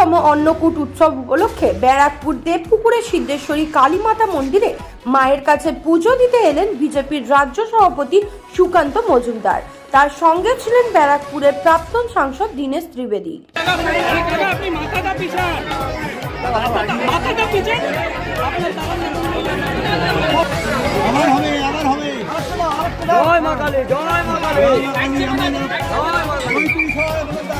চল্লিশতম অন্নকূট উৎসব উপলক্ষে ব্যারাকপুর দেবপুকুরের সিদ্ধেশ্বরী কালীমাতা মন্দিরে মায়ের কাছে পুজো দিতে এলেন বিজেপির রাজ্য সভাপতি সুকান্ত মজুমদার। তার সঙ্গে ছিলেন ব্যারাকপুরের প্রাক্তন সাংসদ দীনেশ ত্রিবেদী। জয় মা কালী। জয় মা কালী। জয় মা কালী।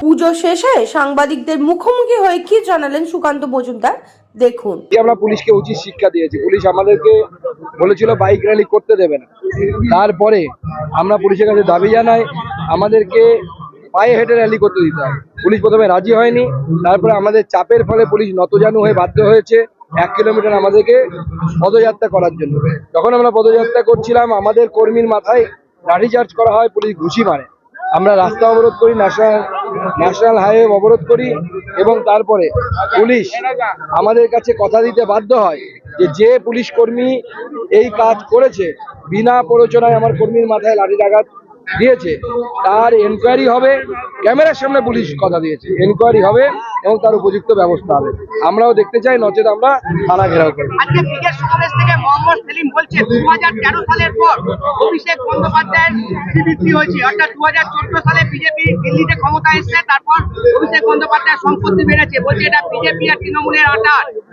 পুজো শেষে সাংবাদিকদের মুখোমুখি হয়ে কি জানালেন সুকান্ত মজুমদার? দেখুন। আমরা পুলিশকে উচিত শিক্ষা দিয়েছি। পুলিশ আমাদেরকে বলেছিল বাইক র্যালি করতে দেবে না। তারপরে আমরা পুলিশের কাছে দাবি জানাই, আমাদেরকে পায়ে হেঁটে র্যালি করতে দিতে হয় পুলিশ প্রথমে রাজি হয়নি, তারপরে আমাদের চাপের ফলে পুলিশ নতজানু হয়ে বাধ্য হয়েছে এক কিলোমিটার আমাদেরকে পদযাত্রা করার জন্য। যখন আমরা পদযাত্রা করছিলাম, আমাদের কর্মীর মাথায় লাঠিচার্জ করা হয়, পুলিশ ঘুষি মারে। আমরা রাস্তা অবরোধ করি, ন্যাশনাল ন্যাশনাল হাইওয়ে অবরোধ করি এবং তারপরে পুলিশ আমাদের কাছে কথা দিতে বাধ্য হয় যে যে পুলিশ কর্মী এই কাজ করেছে, বিনা প্ররোচনায় আমার কর্মীর মাথায় লাঠির দিয়েছে। তার এনকোয়ারি হবে ক্যামেরার সামনে পুলিশ কথা দিয়েছে। এনকোয়ারি হবে এবং তার উপযুক্ত ব্যবস্থা হবে। আমরাও দেখতে চাই নচেত আমরা থানা ঘেরাও আটার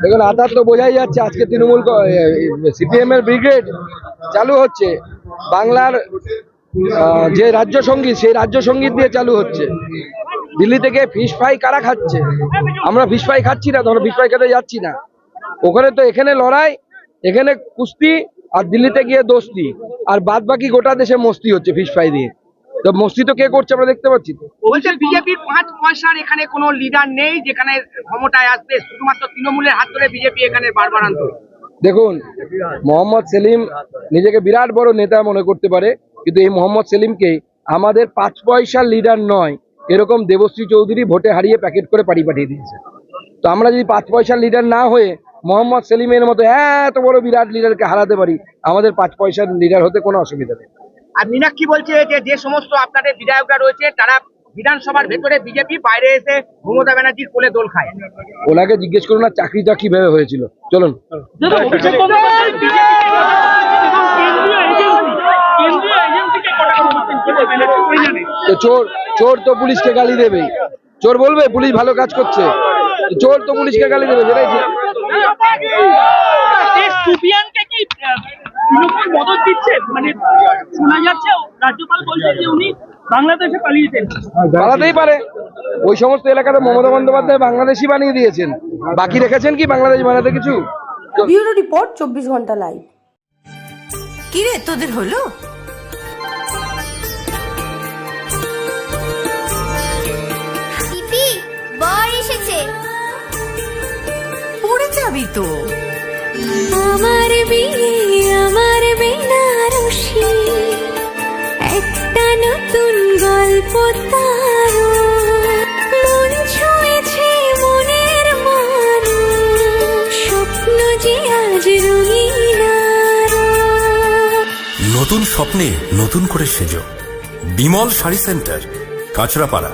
দেখুন আধার তো বোঝাই যাচ্ছে আজকে তৃণমূল সিপিএম এর ব্রিগেড চালু হচ্ছে। বাংলার যে রাজ্য সংগীত সেই রাজ্য সংগীত দিয়ে চালু হচ্ছে। দিল্লি থেকে ফিশ ফ্রাই কারা খাচ্ছে? আমরা ফিশ ফ্রাই খাচ্ছি না ধরো ফিশ ফ্রাই খেতে যাচ্ছি না। ওখানে তো এখানে লড়াই এখানে কুস্তি আর দিল্লিতে গিয়ে দোস্তি। আর বাদ বাকি গোটা দেশে মস্তি হচ্ছে ফিশ ফ্রাই দিয়ে। তো মস্তি তো কে করছে আমরা দেখতে পাচ্ছি? বলছে বিজেপির পাঁচ পয়সার এখানে কোনো লিডার নেই যেখানে ক্ষমতায় আসবে শুধুমাত্র তৃণমূলের হাত ধরে বিজেপি এখানে বারবার আনতো। দেখুন মোহাম্মদ সেলিম নিজেকে বিরাট বড় নেতা মনে করতে পারে। কিন্তু এই মোহাম্মদ সেলিমকে আমাদের পাঁচ পয়সার লিডার নয় এরকম দেবশ্রী চৌধুরী ভোটে হারিয়ে প্যাকেট করে পাড়ি পাঠিয়ে দিয়েছে। তো আমরা যদি পাঁচ পয়সার লিডার না হয়ে মোহাম্মদ সেলিমের মতো এত বড় বিরাট লিডারকে হারাতে পারি আমাদের পাঁচ পয়সার লিডার হতে কোনো অসুবিধা নেই। আর মীনাক্ষী বলছে যে যে সমস্ত আপনাদের বিধায়করা রয়েছে তারা বিধানসভার ভেতরে বিজেপি বাইরে এসে মমতা ব্যানার্জির কোলে দোল খায়। ওনাকে জিজ্ঞেস করুন না চাকরিটা কীভাবে হয়েছিল। চলুন অভিষেক বন্দ্যোপাধ্যায় বিজেপি এবং কেন্দ্রীয় এজেন্সি কেন্দ্রীয় এজেন্সিকে কটাক্ষ করছেন কি বলবেন একটু ওই জানে তো চোর চোর তো পুলিশকে গালি দেবে চোর বলবে পুলিশ ভালো কাজ করছে। চোর তো পুলিশকে গালি দেবে সেটাই মদত দিচ্ছে? মানে শোনা যাচ্ছে রাজ্যপাল বলছেন যে উনি বাংলাদেশে পালিয়েছেন। পালাতেই পারে। ওই সমস্ত এলাকাতে মমতা বন্দ্যোপাধ্যায় বাংলাদেশি বানিয়ে দিয়েছেন। বাকি রেখেছেন কি বাংলাদেশ বানাতে কিছু? ব্যুরো রিপোর্ট চব্বিশ ঘণ্টা লাইভ। কিরে তোদের হলো? এসেছে পড়ে যাবি তো। আমার বিয়ে আমার বেনারসি। একটা নতুন গল্প তার। মন ছুঁয়েছে মনের মানুষ স্বপ্ন যে আজ রঙিন নতুন স্বপ্নে নতুন করে সেজো। বিমল শাড়ি সেন্টার কাঁচরাপাড়া।